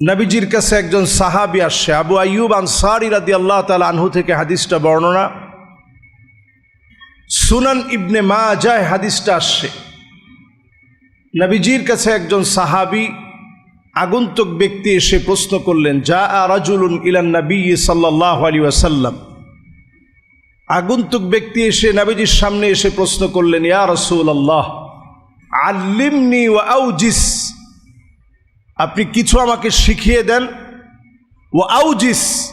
নবীজির কাছে একজন সাহাবি আসছে, আবু আইয়ুব আনসারি রাদি আল্লাহ তালা আনহু থেকে হাদিসটা বর্ণনা। সুনান ইবনে মা যায় হাদিসটা আসছে। নবীজির কাছে একজন সাহাবি আগন্তুক ব্যক্তি এসে প্রশ্ন করলেন যা রাজুলুন ইলান নবী সাল্লাহ আলী ওয়াসাল্লাম? আগন্তুক ব্যক্তি এসে নবীজির সামনে এসে প্রশ্ন করলেন, ইয়া রসুল আল্লাহ আল্লিমনি ও আউজিস। আপনি কিছু আমাকে শিখিয়ে দেন। ও আউজিস,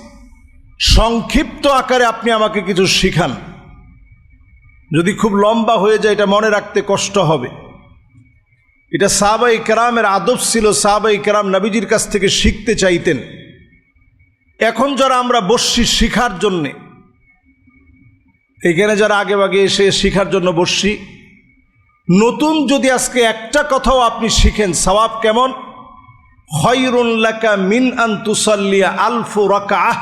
সংক্ষিপ্ত আকারে আপনি আমাকে কিছু শিখান। যদি খুব লম্বা হয়ে যায়, এটা মনে রাখতে কষ্ট হবে। এটা সাহাবাই কেরামের আদব ছিল, সাহাবাই কেরাম নবীজির কাছ থেকে শিখতে চাইতেন। এখন যারা আমরা বসছি শিখার জন্যে, এখানে যারা আগে আগে এসে শিখার জন্য বসছি, নতুন যদি আজকে একটা কথাও আপনি শিখেন, সওয়াব কেমন? খয়রুল্লাকা মিন আন্তুসাল্লিয়া আলফু রাকাহ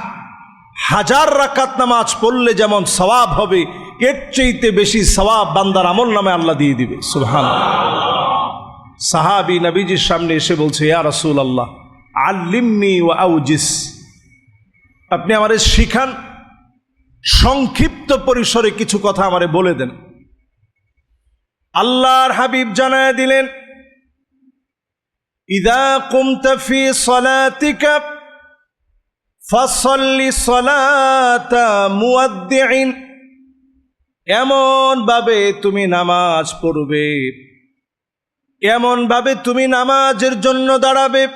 হাজার রাকাত নামাজ পড়লে যেমন সওয়াব হবে, এর চেয়েতে বেশি সওয়াব বান্দার আমল নামে আল্লাহ দিয়ে দিবে। সুবহান সাহাবি নবীজির সামনে এসে বলছে, ইয়া রাসূল আল্লাহ আল্লিমনি ওয়া আউজিস। আপনি আমারে শিখান, সংক্ষিপ্ত পরিসরে কিছু কথা আমারে বলে দেন। আল্লাহর হাবিব জানায় দিলেন ইদা কুমতা ফি সলাতিকা ফসল্লি সলাতা মুয়াদ্দিন এমন ভাবে তুমি নামাজ পড়বে। এমন ভাবে তুমি নামাজের জন্য দাঁড়াবে।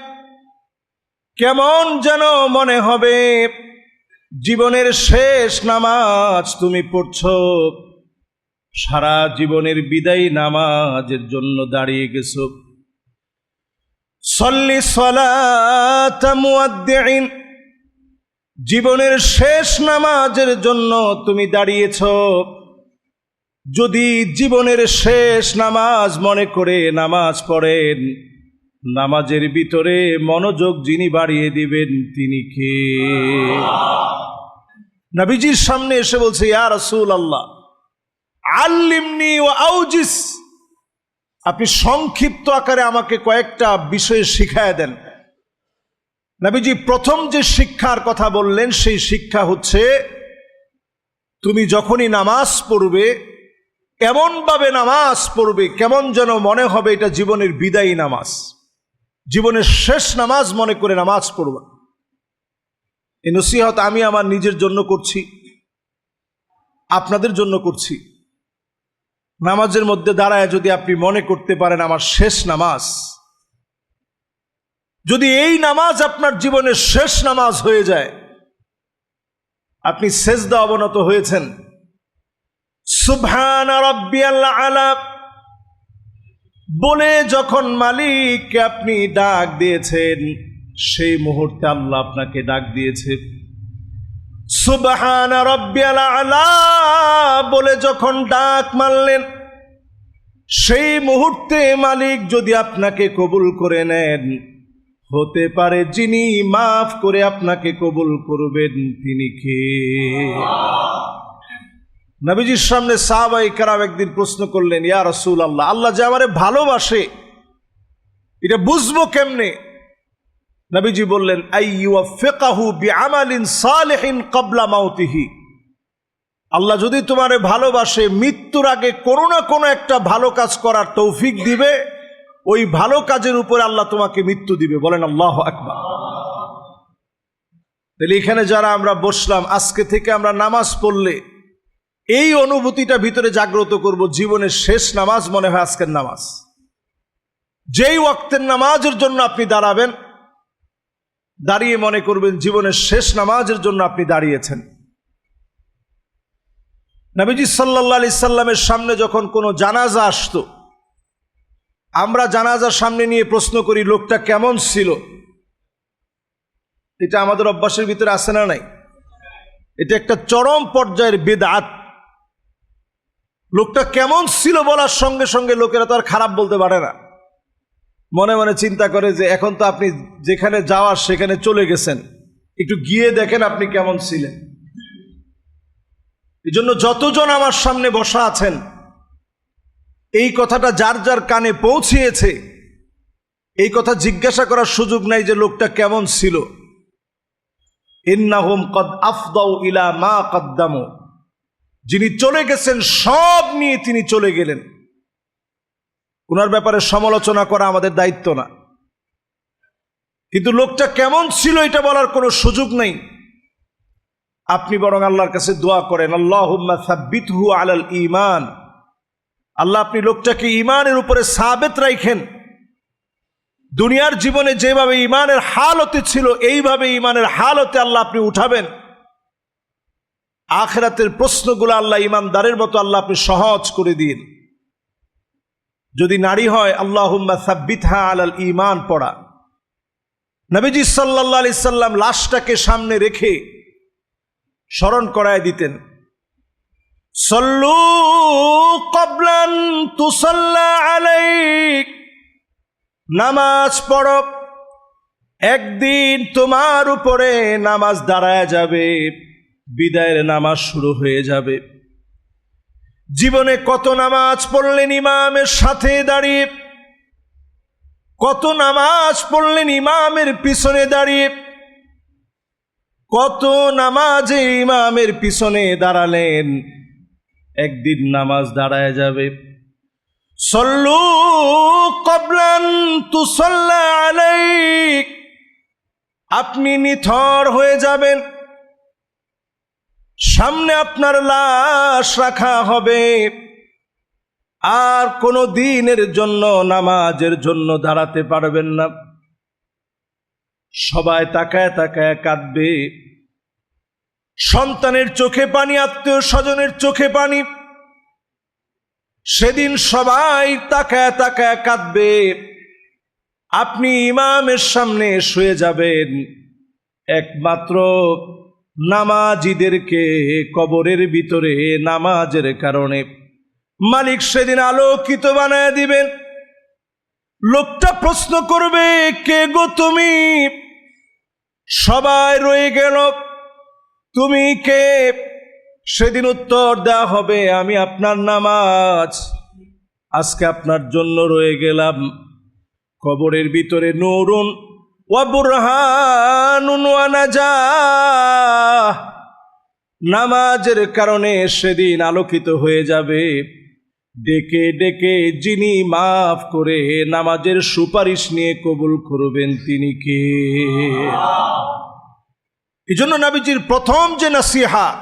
কেমন যেন মনে হবে জীবনের শেষ নামাজ তুমি পড়ছ। সারা জীবনের বিদায়ী নামাজের জন্য দাঁড়িয়ে গেছো। সল্লি সলাতামুয়াদ্দিন জীবনের শেষ নামাজের জন্য তুমি দাঁড়িয়েছ। যদি জীবনের শেষ নামাজ মনে করে নামাজ পড়েন, নামাজের ভিতরে মনোযোগ যিনি বাড়িয়ে দিবেন, তিনি কে? নবীজির সামনে এসে বলছে, ইয়া রসুল আল্লাহ আল্লিমনি ও আউজিস। আপনি সংক্ষিপ্ত আকারে আমাকে কয়েকটা বিষয়ে শিখায় দেন। নবীজি, প্রথম যে শিক্ষার কথা বললেন, সেই শিক্ষা হচ্ছে, তুমি যখনই নামাজ পড়বে, এমনভাবে নামাজ পড়বে, কেমন যেন মনে হবে এটা জীবনের বিদায়ী নামাজ। জীবনের শেষ নামাজ মনে করে নামাজ পড়বা। এই নসিহত আমি আমার নিজের জন্য করছি, আপনাদের জন্য করছি। নামাজের মধ্যে দাঁড়ায় যদি আপনি মনে করতে পারেন আমার শেষ নামাজ, যদি এই নামাজ আপনার জীবনের শেষ নামাজ হয়ে যায়, আপনি সেজদা অবনত হয়েছেন। আলা, বলে যখন মালিককে আপনি ডাক দিয়েছেন, সেই মুহূর্তে আল্লাহ আপনাকে ডাক দিয়েছে। সুবহান রব্বিয়াল আলা বলে যখন ডাক মারলেন, সেই মুহূর্তে মালিক যদি আপনাকে কবুল করে নেন, হতে পারে যিনি মাফ করে আপনাকে কবুল করবেন তিনি কে? নবীজির সামনে সাহাবাই কারাম একদিন প্রশ্ন করলেন, ইয়া রসুল আল্লাহ আল্লাহ যে আমারে ভালোবাসে, এটা বুঝব কেমনে? নবীজি বললেন ক্বাবলা মাউতিহি। আল্লাহ যদি তোমারে ভালোবাসে, মৃত্যুর আগে কোনো না কোনো একটা ভালো কাজ করার তৌফিক দিবে। ওই ভালো কাজের উপরে আল্লাহ তোমাকে মৃত্যু দিবে। বলেন, আল্লাহ আকবার। তাহলে এখানে যারা আমরা বসলাম, আজকে থেকে আমরা নামাজ পড়লে এই অনুভূতিটা ভিতরে জাগ্রত করব, জীবনের শেষ নামাজ মনে হয় আজকের নামাজ। যেই ওয়াক্তের নামাজের জন্য আপনি দাঁড়াবেন দাঁড়িয়ে মনে করবেন জীবনের শেষ নামাজের জন্য আপনি দাঁড়িয়েছেন। নবীজি সাল্লা আলি সাল্লামের সামনে যখন কোনো জানাজা আসতো, আমরা জানাজার সামনে নিয়ে প্রশ্ন করি, লোকটা কেমন ছিল? এটা আমাদের অভ্যাসের ভিতরে আসে না নাই? এটা একটা চরম পর্যায়ের বেদাত। লোকটা কেমন ছিল বলার সঙ্গে সঙ্গে লোকেরা তো আর খারাপ বলতে পারে না। মনে মনে চিন্তা করে যে এখন তো আপনি যেখানে যাওয়ার সেখানে চলে গেছেন। একটু গিয়ে দেখেন আপনি কেমন ছিলেন। এই জন্য যতজন আমার সামনে বসা আছেন, এই কথাটা যার যার কানে পৌঁছিয়েছে, এই কথা জিজ্ঞাসা করার সুযোগ নাই যে লোকটা কেমন ছিল। ইন্নাহুম কদ আফদাউ ইলা মা কদ্দামু। যিনি চলে গেছেন, সব নিয়ে তিনি চলে গেলেন। ওনার ব্যাপারে সমালোচনা করা আমাদের দায়িত্ব না। কিন্তু লোকটা কেমন ছিল এটা বলার কোনো সুযোগ নেই। আপনি বরং আল্লাহর কাছে দোয়া করেন আল্লাহ আলাল ইমান আল্লাহ আপনি লোকটাকে ইমানের উপরে সাবেত রাখেন দুনিয়ার জীবনে যেভাবে ইমানের হালতে ছিল, এইভাবে ইমানের হালতে আল্লাহ আপনি উঠাবেন। আখেরাতের প্রশ্নগুলো আল্লাহ ইমানদারের মতো আল্লাহ আপনি সহজ করে দিন যদি নারী হয় আল্লাহ সাব্বিতহা আলাল ইমান পড়া। নবীজি সাল্লাহ আলি সাল্লাম লাশটাকে সামনে রেখে স্মরণ করায় দিতেন, সল্লু কবলান তুসল্লা আলাইক, নামাজ পড়ো, একদিন তোমার উপরে নামাজ দাঁড়ায় যাবে, বিদায়ের নামাজ শুরু হয়ে যাবে। জীবনে কত নামাজ পড়লেন ইমামের সাথে দাঁড়িয়ে? কত নামাজ পড়লেন ইমামের পিছনে দাঁড়িয়ে? কত নামাজে ইমামের পিছনে দাঁড়ালেন? একদিন নামাজ দাঁড়ায় যাবে। সল্লু কবলান তুসল্লা আলাইক। আপনি নিথর হয়ে যাবেন। সামনে আপনার লাশ রাখা হবে। আর কোনো দিনের জন্য, নামাজের জন্য দাঁড়াতে পারবেন না। সবাই তাকায় তাকায় কাঁদবে। সন্তানের চোখে পানি, আত্মীয় স্বজনের চোখে পানি। সেদিন সবাই তাকায় তাকায় কাঁদবে। আপনি ইমামের সামনে শুয়ে যাবেন। একমাত্র নামাজিদেরকে কবরের ভিতরে নামাজের কারণে। মালিক সেদিন আলোকিত বানায় দিবেন। লোকটা প্রশ্ন করবে, কে গো তুমি? সবাই রয়ে গেল। তুমি কে? সেদিন উত্তর দেওয়া হবে, আমি আপনার নামাজ। আজকে আপনার জন্য রয়ে গেলাম। কবরের ভিতরে নুরুন নামাজের কারণে সেদিন আলোকিত হয়ে যাবে। ডেকে ডেকে যিনি মাফ করে নামাজের সুপারিশ নিয়ে কবুল করবেন তিনি কে? এই জন্য নাবিজির প্রথম যে নাসিহা,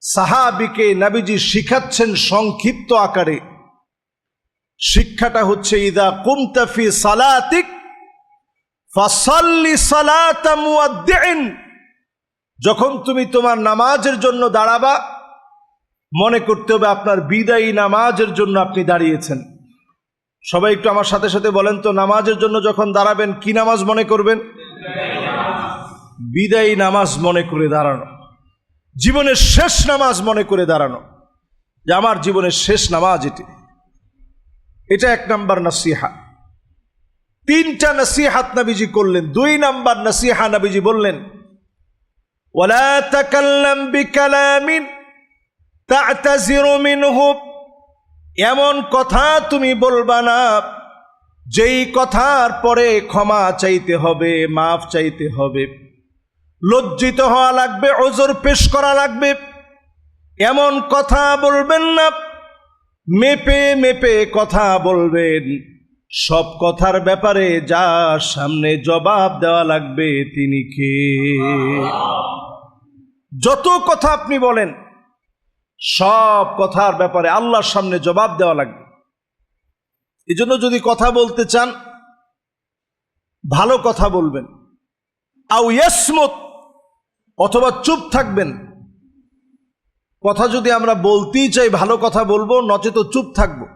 সাহাবিকে নাবিজি শিখাচ্ছেন সংক্ষিপ্ত আকারে। শিক্ষাটা হচ্ছে, ইদা কুমতাফি সালাতিক যখন তুমি তোমার নামাজের জন্য দাঁড়াবা, মনে করতে হবে আপনার বিদায়ী নামাজের জন্য আপনি দাঁড়িয়েছেন। সবাই একটু আমার সাথে সাথে বলেন তো, নামাজের জন্য যখন দাঁড়াবেন, কি নামাজ মনে করবেন? বিদায়ী নামাজ মনে করে দাঁড়ানো। জীবনের শেষ নামাজ মনে করে দাঁড়ানো। যে আমার জীবনের শেষ নামাজ এটি। এটা এক নাম্বার নাসিহা। তিনটা নাসিহাত নাবিজি করলেন। দুই নাম্বার নাসিহা নাবিজি বললেন এমন কথা তুমি বলবা না, যেই কথার পরে ক্ষমা চাইতে হবে, মাফ চাইতে হবে। লজ্জিত হওয়া লাগবে, ওজোর পেশ করা লাগবে। এমন কথা বলবেন না, মেপে মেপে কথা বলবেন। সব কথার ব্যাপারে যা সামনে জবাব দেওয়া লাগবে তিনি কে? যত কথা আপনি বলেন, সব কথার ব্যাপারে আল্লাহর সামনে জবাব দেওয়া লাগবে। এই জন্য যদি কথা বলতে চান, ভালো কথা বলবেন। আউ ইয়াসমত, অথবা চুপ থাকবেন। কথা যদি আমরা বলতেই চাই, ভালো কথা বলব, নচেত চুপ থাকব।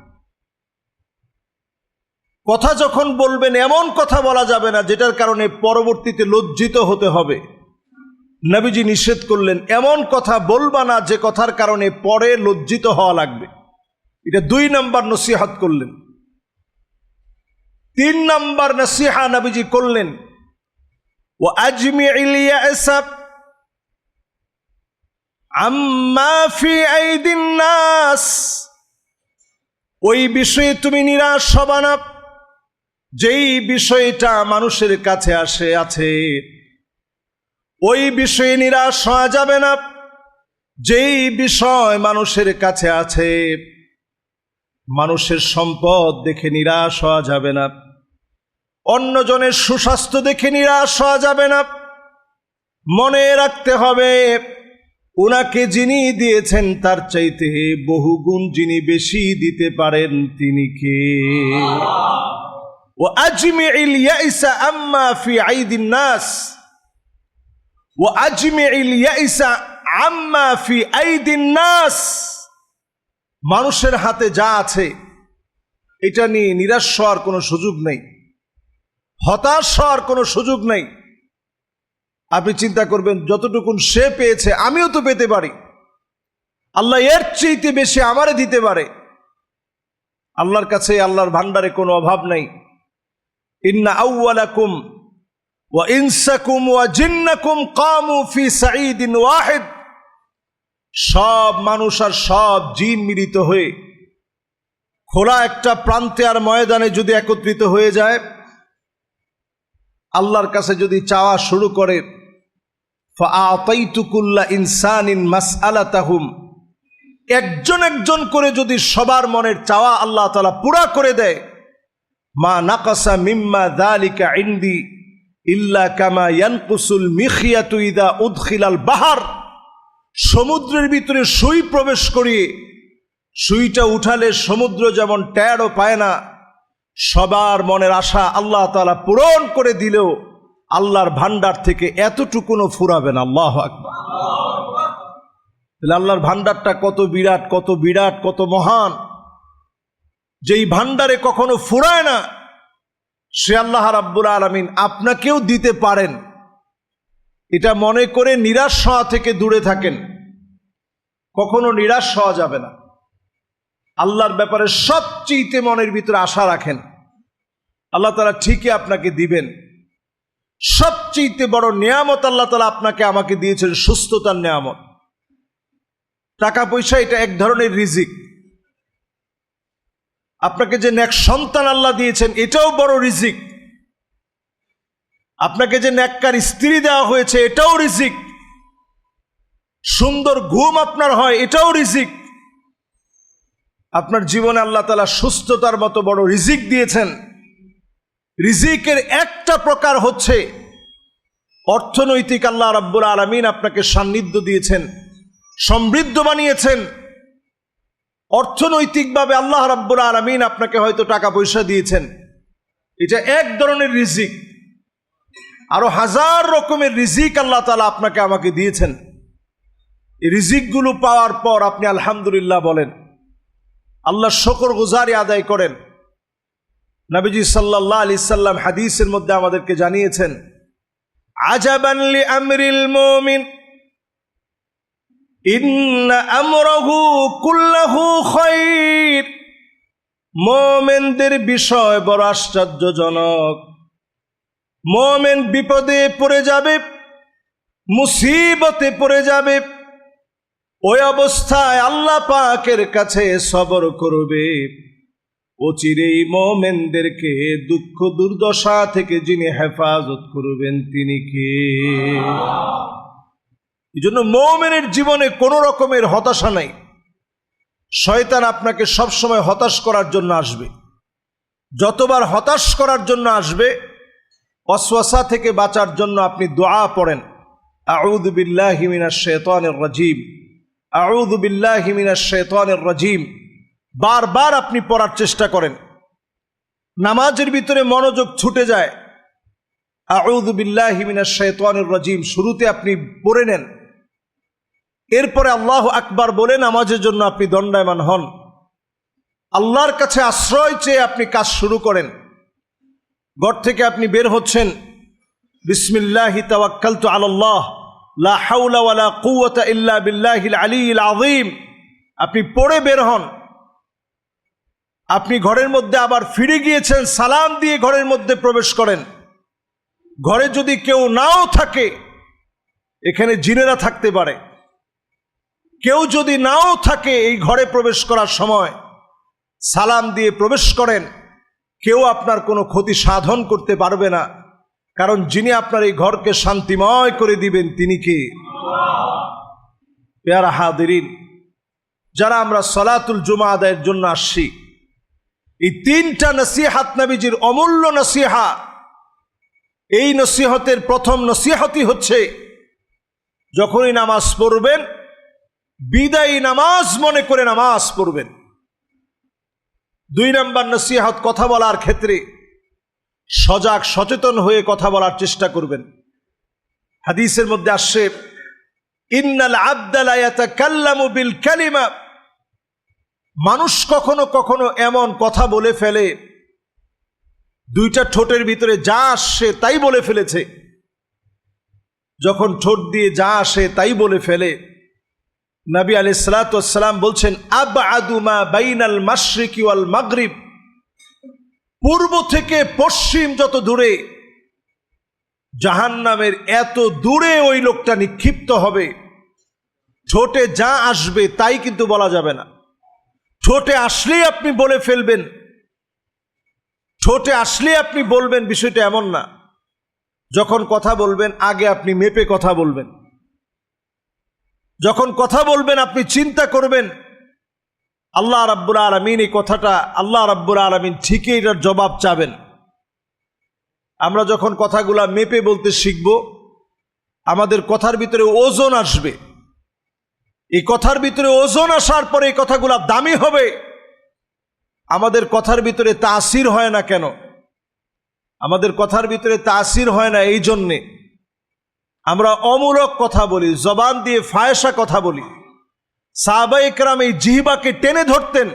কথা যখন বলবেন, এমন কথা বলা যাবে না যেটার কারণে পরবর্তীতে লজ্জিত হতে হবে। নবীজি নিষেধ করলেন, এমন কথা বলবা না যে কথার কারণে পরে লজ্জিত হওয়া লাগবে। এটা দুই নাম্বার নসিহাত করলেন। তিন নাম্বার নসিহা নবীজি করলেন ও আজমি ফি আইদিন ওই বিষয়ে তুমি নিরাশ হবা না। যেই বিষয়টা মানুষের কাছে আসে, আছে। ওই বিষয়ে নিরাশ হওয়া যাবে না। যেই বিষয় মানুষের কাছে আছে, মানুষের সম্পদ দেখে নিরাশ হওয়া যাবে না। অন্যজনের সুস্বাস্থ্য দেখে নিরাশ হওয়া যাবে না। মনে রাখতে হবে ওনাকে যিনি দিয়েছেন, তার চাইতে বহুগুণ যিনি বেশি দিতে পারেন তিনি কে? ও ফি আইদিন নাস ও ইয়াইসা আম্মা ফি নাস মানুষের হাতে যা আছে, এটা নিয়ে নিরাশ হওয়ার কোনো সুযোগ নেই। হতাশ হওয়ার কোনো সুযোগ নেই। আপনি চিন্তা করবেন, যতটুকুন সে পেয়েছে, আমিও তো পেতে পারি। আল্লাহ এর চেয়েতে বেশি আমারে দিতে পারে। আল্লাহর কাছে আল্লাহর ভান্ডারে কোনো অভাব নাই। ওয়া ওয়া সব মানুষ আর সব জিন মিলিত হয়ে খোলা একটা প্রান্তে আর ময়দানে যদি একত্রিত হয়ে যায়, আল্লাহর কাছে যদি চাওয়া শুরু করে ফাআতাইতুকুল্লা ইনসানিন মাসআলাতাহুম। একজন একজন করে যদি সবার মনের চাওয়া আল্লাহ তালা পুরা করে দেয় মা নাকাসা মিম্মা দালিকা ইন্দি ইল্লা কামা ইয়ানকুসুল মিখিয়াতু ইদা উদখিলাল বাহার। সমুদ্রের ভিতরে সুই প্রবেশ করিয়ে সুইটা উঠালে সমুদ্র যেমন ট্যাড়ও পায় না, সবার মনের আশা আল্লাহ তালা পূরণ করে দিলেও আল্লাহর ভান্ডার থেকে এতটুকুনও ফুরাবে না। আল্লাহ আকবার। তাহলে আল্লাহর ভান্ডারটা কত বিরাট কত বিরাট, কত মহান। যেই ভান্ডারে কখনো ফুরায় না, সে আল্লাহ রাব্বুল আলমিন আপনাকেও দিতে পারেন। এটা মনে করে নিরাশ হওয়া থেকে দূরে থাকেন। কখনো নিরাশ হওয়া যাবে না। আল্লাহর ব্যাপারে সবচেয়ে মনের ভিতরে আশা রাখেন। আল্লাহ তালা ঠিকই আপনাকে দিবেন। সবচেয়ে বড় নিয়ামত আল্লাহ তালা আপনাকে আমাকে দিয়েছেন, সুস্থতার নিয়ামত। টাকা পয়সা এটা এক ধরনের রিজিক। আপনাকে যে ন্যাক সন্তান আল্লাহ দিয়েছেন, এটাও বড় রিজিক। আপনাকে যে ন্যাক্কার স্ত্রী দেওয়া হয়েছে, এটাও রিজিক। সুন্দর ঘুম আপনার হয়, এটাও রিজিক। আপনার জীবনে আল্লাহ তালা সুস্থতার মতো বড় রিজিক দিয়েছেন। রিজিকের একটা প্রকার হচ্ছে, অর্থনৈতিক আল্লাহ রাব্বুল আলমিন আপনাকে সান্নিধ্য দিয়েছেন, সমৃদ্ধ বানিয়েছেন। অর্থনৈতিকভাবে আল্লাহ রাব্বুল আলমিন আপনাকে হয়তো টাকা পয়সা দিয়েছেন। এটা এক ধরনের রিজিক। আরও হাজার রকমের রিজিক আল্লাহ তালা আপনাকে আমাকে দিয়েছেন। রিজিকগুলো পাওয়ার পর আপনি আলহামদুলিল্লাহ বলেন আল্লাহ শকর গুজারি আদায় করেন। নবীজি সাল্লাহ আলি সাল্লাম হাদিসের মধ্যে আমাদেরকে জানিয়েছেন আজাবানলি আমরিল মুমিন। মোমেনদের বিষয় বড় আশ্চর্যজনক। মোমেন বিপদে পড়ে যাবে, মুসিবতে পড়ে যাবে, ওই অবস্থায় আল্লাহ পাকের কাছে সবর করবে। অচিরেই মোমেনদেরকে দুঃখ দুর্দশা থেকে যিনি হেফাজত করবেন তিনি কে? এই জন্য মোমেনের জীবনে কোনো রকমের হতাশা নাই। শয়তান আপনাকে সবসময় হতাশ করার জন্য আসবে। যতবার হতাশ করার জন্য আসবে, অশ্বাসা থেকে বাঁচার জন্য আপনি দোয়া পড়েন। আউদ বিল্লাহিমিনা শেতানের রাজিম। আউদ বিল্লাহিমিনা শেতানের রাজিম। বারবার আপনি পড়ার চেষ্টা করেন। নামাজের ভিতরে মনোযোগ ছুটে যায়। আউদ বিল্লাহিমিনা শেতানের রাজিম। শুরুতে আপনি পড়ে নেন। এরপরে আল্লাহ আকবার বলে নামাজের জন্য আপনি দণ্ডায়মান হন। আল্লাহর কাছে আশ্রয় চেয়ে আপনি কাজ শুরু করেন। ঘর থেকে আপনি বের হচ্ছেন। বিসমিল্লাহি তাওয়াক্কালতু আলাল্লাহ। লা হাওলা ওয়ালা ইল্লা বিল্লাহিল আলিয়্যিল আযীম। আপনি পড়ে বের হন। আপনি ঘরের মধ্যে আবার ফিরে গিয়েছেন, সালাম দিয়ে ঘরের মধ্যে প্রবেশ করেন। ঘরে যদি কেউ নাও থাকে, এখানে জিনেরা থাকতে পারে। কেউ যদি নাও থাকে এই ঘরে প্রবেশ করার সময়, সালাম দিয়ে প্রবেশ করেন, কেউ আপনার কোনো ক্ষতি সাধন করতে পারবে না। কারণ যিনি আপনার এই ঘরকে শান্তিময় করে দিবেন, তিনি কে? পেয়ারা হাদিরিন যারা আমরা সলাতুল জুমা আদায়ের জন্য আসছি, এই তিনটা নসিহাত নবীজির অমূল্য নসিহা, এই নসিহতের প্রথম নসিহতই হচ্ছে, যখনই নামাজ পড়বেন বিদায়ী নামাজ মনে করে নামাজ পড়বেন। দুই নম্বর নসিহত কথা বলার ক্ষেত্রে সজাগ, সচেতন হয়ে কথা বলার চেষ্টা করবেন। হাদিসের মধ্যে আসছে, ইন্নাল আব্দালায়াতাকাল্লামু বিল কালিমা। মানুষ কখনো কখনো এমন কথা বলে ফেলে, দুইটা ঠোঁটের ভিতরে যা আসে তাই বলে ফেলেছে। যখন ঠোঁট দিয়ে যা আসে তাই বলে ফেলে নবী আলি সালাতাম বলছেন আব আদুমা বাইনাল মাসরিকি ওয়াল মাগরিব। পূর্ব থেকে পশ্চিম যত দূরে, জাহান্নামের এত দূরে ওই লোকটা নিক্ষিপ্ত হবে। ঠোঁটে যা আসবে তাই কিন্তু বলা যাবে না। ঠোঁটে আসলেই আপনি বলে ফেলবেন। ঠোঁটে আসলেই আপনি বলবেন বিষয়টা এমন না। যখন কথা বলবেন, আগে আপনি মেপে কথা বলবেন। যখন কথা বলবেন, আপনি চিন্তা করবেন, আল্লাহ রাব্বুল আলমিন এই কথাটা, আল্লাহ রাব্বুল আলমিন ঠিকই এটার জবাব চাবেন। আমরা যখন কথাগুলা মেপে বলতে শিখব, আমাদের কথার ভিতরে ওজন আসবে। এই কথার ভিতরে ওজন আসার পরে এই কথাগুলা দামি হবে। আমাদের কথার ভিতরে তাসির হয় না কেন? আমাদের কথার ভিতরে তাসির হয় না এই জন্যে। আমরা অমূলক কথা বলি, জবান দিয়ে ফায়সা কথা বলি। সাহাবা একরাম এই জিহিবাকে টেনে ধরতেন।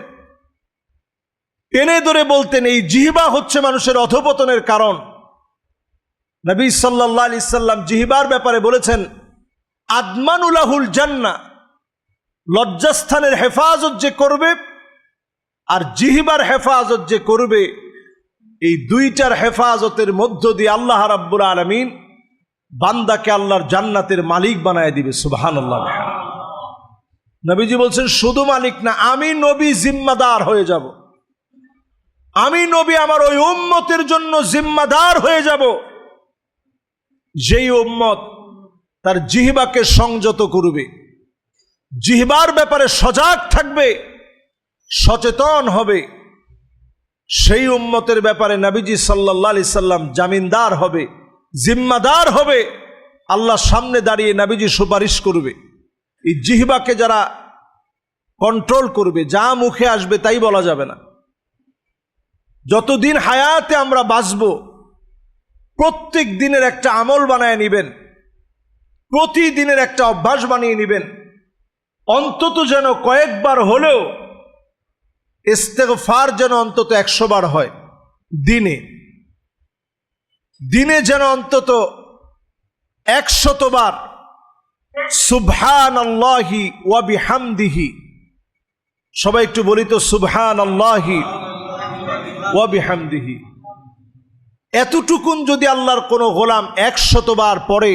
টেনে ধরে বলতেন, এই জিহিবা হচ্ছে মানুষের অধপতনের কারণ। নবী সাল্লাহ আলি সাল্লাম জিহিবার ব্যাপারে বলেছেন আদমানুলাহুল জান্না, লজ্জাস্থানের হেফাজত যে করবে আর জিহিবার হেফাজত যে করবে, এই দুইটার হেফাজতের মধ্য দিয়ে আল্লাহ রাব্বুল আলমিন বান্দাকে আল্লাহর জান্নাতের মালিক বানায় দিবে সুবাহান নবীজি বলছেন, শুধু মালিক না, আমি নবী জিম্মাদার হয়ে যাব। আমি নবী আমার ওই উম্মতের জন্য জিম্মাদার হয়ে যাব। যেই উম্মত তার জিহিবাকে সংযত করবে, জিহবার ব্যাপারে সজাগ থাকবে, সচেতন হবে, সেই উম্মতের ব্যাপারে নবীজি সাল্লাহ আলি সাল্লাম জামিনদার হবে। জিম্মাদার হবে, আল্লাহ সামনে দাঁড়িয়ে নাবিজি সুপারিশ করবে। এই জিহবাকে যারা কন্ট্রোল করবে, যা মুখে আসবে তাই বলা যাবে না। যতদিন হায়াতে আমরা বাঁচব, প্রত্যেক দিনের একটা আমল বানায় নিবেন, প্রতিদিনের একটা অভ্যাস বানিয়ে নিবেন। অন্তত যেন কয়েকবার হলেও ইস্তেগফার যেন অন্তত একশো বার হয় দিনে। দিনে যেন অন্তত একশতবার সুবহান আল্লাহি ওয়াবি হামদিহি সবাই একটু বলি তো সুবহান আল্লাহি ওয়াবি হামদিহি এতটুকুন যদি আল্লাহর কোনো গোলাম একশতবার পড়ে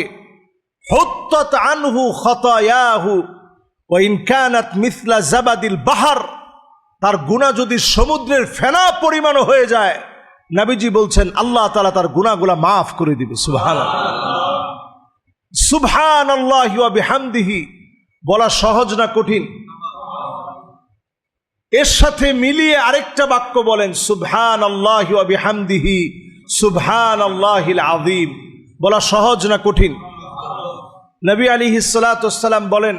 হত্যাত আনহু খতায়াহু ও ইনকানাত মিসলা জাবাদিল বাহার, তার গুণা যদি সমুদ্রের ফেনা পরিমাণ হয়ে যায় নাবিজি বলছেন, আল্লাহ তালা তার গুণাগুলা মাফ করে দিবে সুবহান সুবহান বলা সহজ না কঠিন? এর সাথে মিলিয়ে আরেকটা বাক্য বলেন সুবহান আল্লাহ বিহামদিহি সুবহান আল্লাহিল আদিম বলা সহজ না কঠিন? নবী আলী হিসালাম বলেন,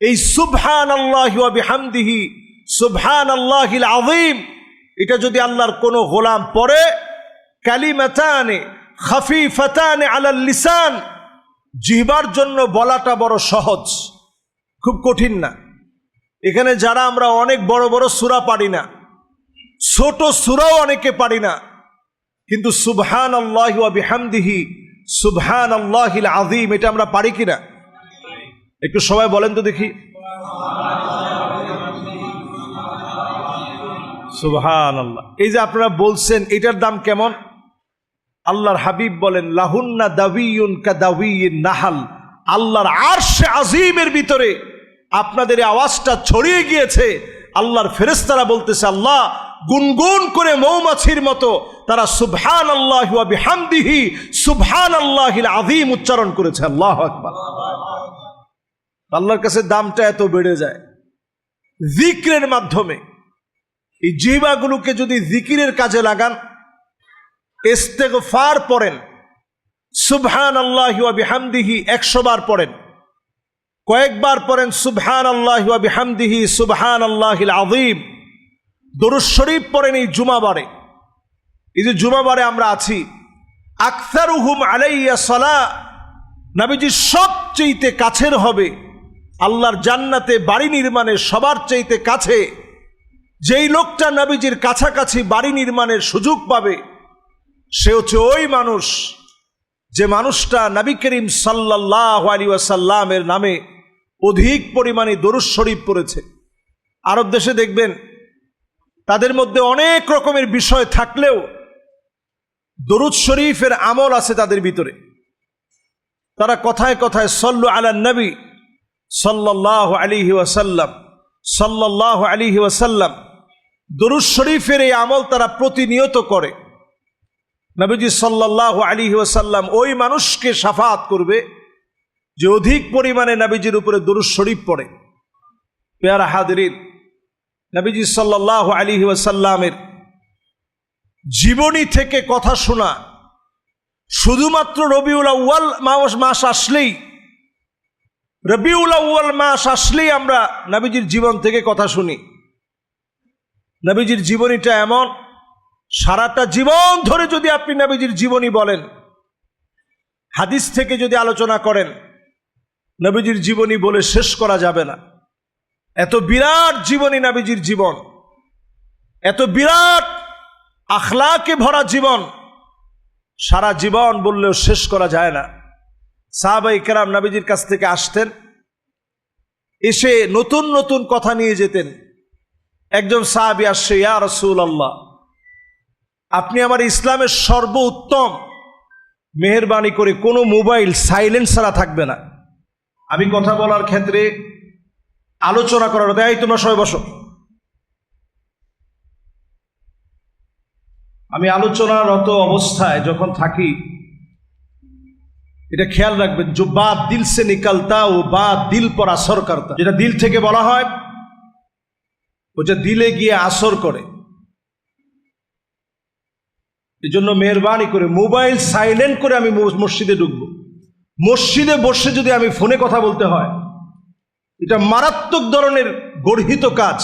এই সুবহান আল্লাহ বিহামদিহি সুবহান আল্লাহিল আদিম এটা যদি আল্লাহর কোনো গোলাম পড়ে, কালিমাতানে খাফিফাতানে আলাল লিসান, জিহবার জন্য বলাটা বড় সহজ, খুব কঠিন না। এখানে যারা আমরা অনেক বড় বড় সুরা পারি না, ছোট সুরাও অনেকে পারি না, কিন্তু সুবহান আল্লাহ বিহামদিহি সুবহান আল্লাহিল আদিম এটা আমরা পারি কিনা? একটু সবাই বলেন তো দেখি। সুবহান আল্লাহ এই যে আপনারা বলছেন, এটার দাম কেমন? আল্লাহর হাবিব বলেন, লাহুন্না দাবিউন কা দাবিউন নাহাল। আল্লাহর আরশে আজিমের ভিতরে আপনাদের আওয়াজটা ছড়িয়ে গিয়েছে। আল্লাহর ফেরেস্তারা বলতেছে, আল্লাহ, গুনগুন করে মৌমাছির মতো তারা সুবহান আল্লাহ বিহামদিহি সুবহান আল্লাহিল আযীম উচ্চারণ করেছে। আল্লাহ আকবার। আল্লাহর কাছে দামটা এত বেড়ে যায়। জিক্রের মাধ্যমে এই জিহ্বাগুলোকে যদি জিকিরের কাজে লাগান, ইস্তেগফার পড়েন সুবহান আল্লাহ বিহামদিহি একশো বার পড়েন, কয়েকবার পড়েন সুবহান আল্লাহ বিহামদিহি সুবহান আল্লাহিল আযীম, দরুদ শরীফ পড়েন এই জুমাবারে এই যে জুমাবারে আমরা আছি আখতার উহুম আলাইয়া সলা, নাবিজি সবচেয়েতে কাছের হবে, আল্লাহর জান্নাতে বাড়ি নির্মাণে সবার চাইতে কাছে। যেই লোকটা নাবিজির কাছাকাছি বাড়ি নির্মাণের সুযোগ পাবে, সে হচ্ছে ওই মানুষ যে মানুষটা নবী করিম সাল্লাহ আলী ওয়াসাল্লামের নামে অধিক পরিমাণে দরুদ শরীফ পড়েছে। আরব দেশে দেখবেন, তাদের মধ্যে অনেক রকমের বিষয় থাকলেও দরুদ শরীফের আমল আছে তাদের ভিতরে। তারা কথায় কথায় সল্লু আলা নবী সাল্লাহ আলিহি ওয়াসাল্লাম সাল্লাহ আলিহি ওয়াসাল্লাম দরুদ শরীফের এই আমল তারা প্রতিনিয়ত করে। নবীজি সাল্লাহ আলী ওয়াসাল্লাম ওই মানুষকে সাফাত করবে যে অধিক পরিমাণে নবীজির উপরে দরুদ শরীফ পড়ে। পেয়ারা হাদরিন নবীজি সাল্লাহ আলী ওয়াসাল্লামের জীবনী থেকে কথা শোনা, শুধুমাত্র রবিউল আউ্য়াল মাস আসলেই রবিউল আউ্য়াল মাস আসলেই আমরা নবীজির জীবন থেকে কথা শুনি। নবীজির জীবনীটা এমন, সারাটা জীবন ধরে যদি আপনি নাবিজির জীবনী বলেন, হাদিস থেকে যদি আলোচনা করেন, নবীজির জীবনী বলে শেষ করা যাবে না। এত বিরাট জীবনী নবীজির জীবন, এত বিরাট আখলাকে ভরা জীবন, সারা জীবন বললেও শেষ করা যায় না। সাহাবাই কেরাম নাবিজির কাছ থেকে আসতেন, এসে নতুন নতুন কথা নিয়ে যেতেন। একজন সাহাবি আসছে, ইয়া রসুল আল্লাহ আপনি আমার ইসলামের সর্বোত্তম মেহরবানি করে কোনো মোবাইল সাইলেন্ট ছাড়া থাকবে না। আমি কথা বলার ক্ষেত্রে আলোচনা করার দেয় তোমরা সবাই বসো। আমি আলোচনারত অবস্থায় যখন থাকি এটা খেয়াল রাখবেন, যে বা দিল সে নিকালতা, ও বা দিল পর আসর করতা যেটা দিল থেকে বলা হয়, ও যে দিলে গিয়ে আসর করে। এই জন্য মেহরবানি করে, মোবাইল সাইলেন্ট করে আমি মসজিদে ঢুকব। মসজিদে বসে যদি আমি ফোনে কথা বলতে হয়, এটা মারাত্মক ধরনের গর্হিত কাজ।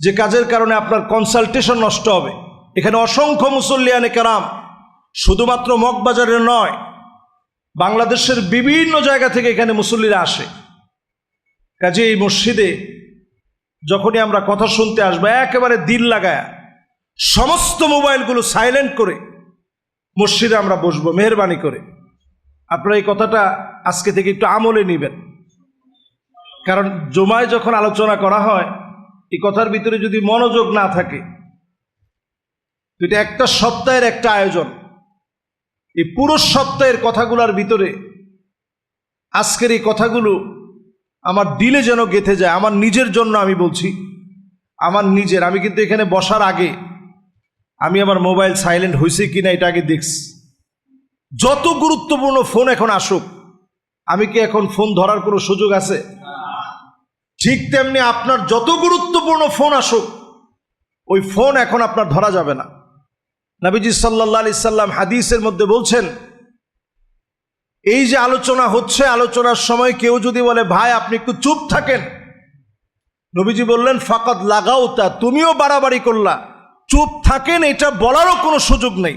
যে কাজের কারণে আপনার কনসালটেশন নষ্ট হবে। এখানে অসংখ্য মুসল্লিয়ানে কারাম, শুধুমাত্র মগবাজারের নয় বাংলাদেশের বিভিন্ন জায়গা থেকে এখানে মুসল্লিরা আসে। কাজে এই মসজিদে যখনই আমরা কথা শুনতে আসব, একেবারে দিল লাগায়, সমস্ত মোবাইলগুলো সাইলেন্ট করে মসজিদে আমরা বসবো, মেহরবানি করে। আপনারা এই কথাটা আজকে থেকে একটু আমলে নেবেন। কারণ জমায় যখন আলোচনা করা হয়, এই কথার ভিতরে যদি মনোযোগ না থাকে এটা একটা সপ্তাহের একটা আয়োজন। এই পুরো সপ্তাহের কথাগুলোর ভিতরে আজকের এই কথাগুলো আমার দিলে যেন গেথে যায়, আমার নিজের জন্য আমি বলছি, আমার নিজের। আমি কিন্তু এখানে বসার আগে আমি আমার মোবাইল সাইলেন্ট হয়েছে কি না এটা আগে দেখছি। যত গুরুত্বপূর্ণ ফোন এখন আসুক, আমি কি এখন ফোন ধরার কোনো সুযোগ আছে? ঠিক তেমনি আপনার যত গুরুত্বপূর্ণ ফোন আসুক, ওই ফোন এখন আপনার ধরা যাবে না। নাবিজি সাল্লাহ আলি সাল্লাম হাদিসের মধ্যে বলছেন, এই যে আলোচনা হচ্ছে, আলোচনার সময় কেউ যদি বলে, ভাই, আপনি একটু চুপ থাকেন। নবীজি বললেন ফাকাত লাগাও তা তুমিও বাড়াবাড়ি করলা। চুপ থাকেন, এটা বলারও কোনো সুযোগ নেই।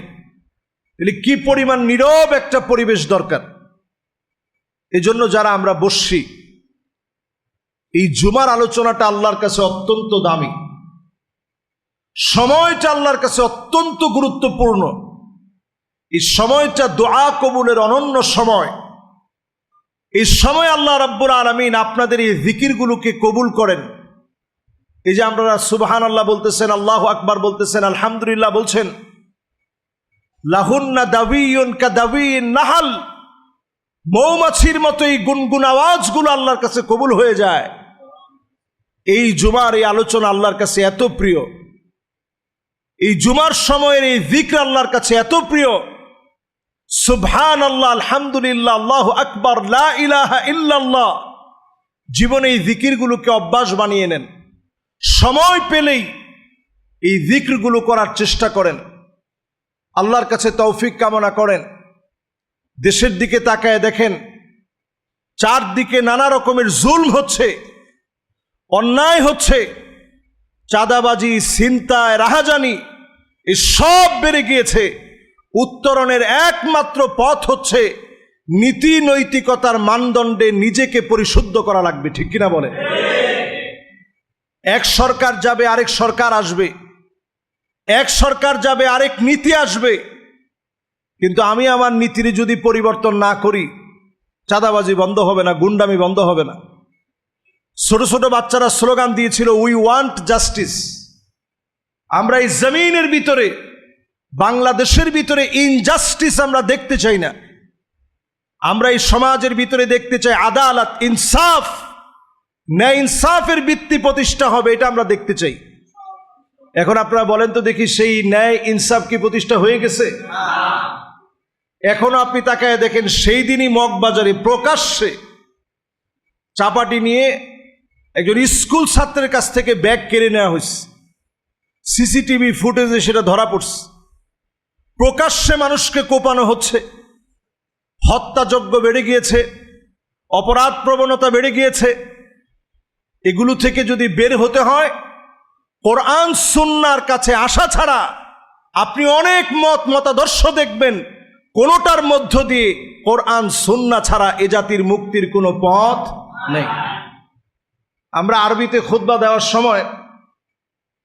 তাহলে কি পরিমাণ নীরব একটা পরিবেশ দরকার? এজন্য যারা আমরা বসছি, এই জুমার আলোচনাটা আল্লাহর কাছে অত্যন্ত দামি। সময়টা আল্লাহর কাছে অত্যন্ত গুরুত্বপূর্ণ। এই সময়টা দোয়া কবুলের অনন্য সময়। এই সময় আল্লাহ রাব্বুল আলমিন আপনাদের এই জিকিরগুলোকে কবুল করেন। এই যে আপনারা সুবাহান আল্লাহ বলতেছেন, আল্লাহ আকবার বলতেছেন, আলহামদুলিল্লাহ বলছেন, লাহুন্না দাবিউন কা দাবিন নাহাল। মৌমাছির মতো এই গুনগুন আওয়াজগুলো আল্লাহর কাছে কবুল হয়ে যায়। এই জুমার এই আলোচনা আল্লাহর কাছে এত প্রিয়। এই জুমার সময়ের এই জিক্র আল্লাহর কাছে এত প্রিয়। সুবহান আল্লাহ আলহামদুলিল্লাহ, আল্লাহ আকবর ইলাহা ইল্লাল্লাহ। জীবনে এই জিকিরগুলোকে অভ্যাস বানিয়ে নেন। সময় পেলেই এই জিক্রগুলো করার চেষ্টা করেন। আল্লাহর কাছে তৌফিক কামনা করেন। দেশের দিকে তাকায় দেখেন, চারদিকে নানা রকমের জুলম হচ্ছে, অন্যায় হচ্ছে, চাঁদাবাজি ছিনতায় রাহাজানি এই সব বেড়ে গিয়েছে। উত্তরণের একমাত্র পথ হচ্ছে নীতি নৈতিকতার মানদণ্ডে নিজেকে পরিশুদ্ধ করা লাগবে, ঠিক কিনা বলে এক সরকার যাবে, আরেক সরকার আসবে। এক সরকার যাবে, আরেক নীতি আসবে। কিন্তু আমি আমার নীতির যদি পরিবর্তন না করি, চাঁদাবাজি বন্ধ হবে না, গুন্ডামি বন্ধ হবে না। ছোট ছোট বাচ্চারা স্লোগান দিয়েছিল উই ওয়ান্ট জাস্টিস আমরা এই জমিনের ভিতরে, বাংলাদেশের ভিতরে ইনজাস্টিস আমরা দেখতে চাই না। আমরা এই সমাজের ভিতরে দেখতে চাই আদালত, ইনসাফ, ন্যায় ইনসাফের ভিত্তি প্রতিষ্ঠা হবে এটা আমরা দেখতে চাই। এখন আপনারা বলেন তো দেখি সেই ন্যায় ইনসাফ কি প্রতিষ্ঠা হয়ে গেছে? এখনও আপনি তাকায় দেখেন সেই দিনই মগবাজারে প্রকাশ্যে চাপাটি নিয়ে একজন স্কুল ছাত্রের কাছ থেকে ব্যাগ কেড়ে নেওয়া হয়েছে। সিসিটিভি ফুটেজে সেটা ধরা পড়ছে। প্রকাশ্যে মানুষকে কোপানো হচ্ছে। হত্যাযজ্ঞ বেড়ে গিয়েছে। অপরাধ প্রবণতা বেড়ে গিয়েছে। এগুলো থেকে যদি বের হতে হয়, কোরআন, সুন্নার কাছে আসা ছাড়া আপনি অনেক মত, মতাদর্শ দেখবেন। কোনোটার মধ্য দিয়ে কোরআন, সুন্না ছাড়া এ জাতির মুক্তির কোনো পথ নেই। আমরা আরবিতে খুতবা দেওয়ার সময়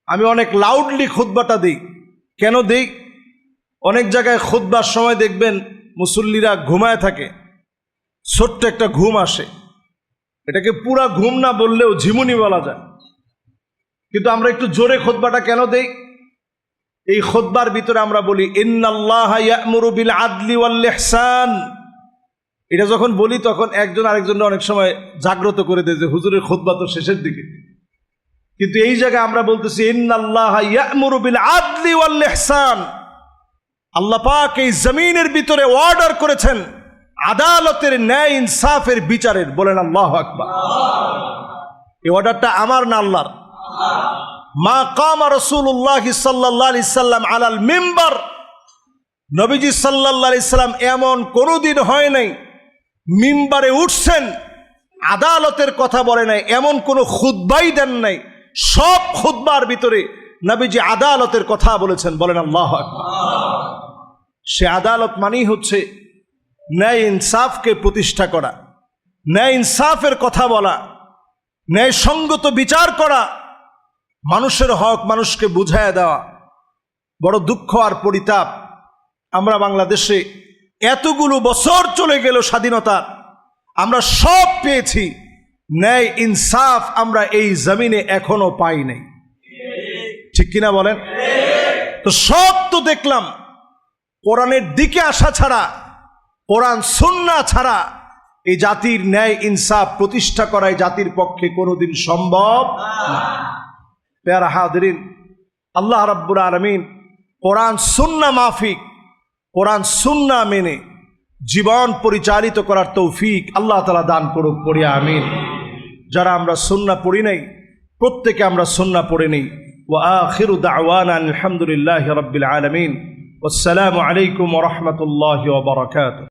আমি অনেক লাউডলি খুতবাটা দিই। কেন দিই? অনেক জায়গায় খুতবার সময় দেখবেন মুসল্লিরা ঘুমায় থাকে। ছোট্ট একটা ঘুম আসে। এটাকে পুরা ঘুম না বললেও ঝিমুনি বলা যায়। কিন্তু আমরা একটু জোরে খোদবাটা কেন দেই? এই খোদবার ভিতরে আমরা বলি বিল আদলি ওয়াল ইহসান। এটা যখন বলি, তখন একজন আরেকজন অনেক সময় জাগ্রত করে দেয় যে, হুজুরের খোদবা তো শেষের দিকে। কিন্তু এই জায়গায় আমরা বলতেছি আল্লাহ পাক এই জমিনের ভিতরে অর্ডার করেছেন, আদালতের ন্যায় ইনসাফের বিচারের। বলেন আল্লাহ আকবার। এই অর্ডারটা আমার না আল্লাহর? মা কামা রসুল্লাহ সাল্লাহ সাল্লাম আলাল মেম্বার। নবীজি সাল্লাহ সাল্লাম এমন কোনোদিন হয় নাই, মিম্বারে উঠছেন, আদালতের কথা বলে নাই, এমন কোনো খুদ্বাই দেন নাই। সব খুদ্বার ভিতরে নবীজি আদালতের কথা বলেছেন, বলেন আল্লাহ সে আদালত মানেই হচ্ছে ন্যায় ইনসাফকে প্রতিষ্ঠা করা, ন্যায় ইনসাফের কথা বলা, ন্যায় সঙ্গত বিচার করা, মানুষের হক মানুষকে বুঝায় দেওয়া, বড় দুঃখ আর পরিতাপ। আমরা বাংলাদেশে এতগুলো বছর চলে গেল স্বাধীনতার, আমরা সব পেয়েছি। ন্যায় ইনসাফ আমরা এই জমিনে এখনও পাই নাই। ঠিক কিনা বলেন? তো সব তো দেখলাম, কোরআনের দিকে আসা ছাড়া, কোরআন সুন্না ছাড়া এই জাতির ন্যায় ইনসাফ প্রতিষ্ঠা করা এই জাতির পক্ষে কোনোদিন সম্ভব পেয়ারা হাদরিন আল্লাহ রাব্বুর আলমিন কোরআন সুন্না মাফিক, কোরআন সুন্না মেনে জীবন পরিচালিত করার তৌফিক আল্লাহ তালা দান করুক, পড়ি, আমিন। যারা আমরা সুন্না পড়ি নাই, প্রত্যেকে আমরা সুন্না পড়ে নিই। ও আখির দাওয়ান আলহামদুলিল্লাহ রবিল আলমিন। আসসালামু আলাইকুম রহমতুল্লাহ ওবরাকাত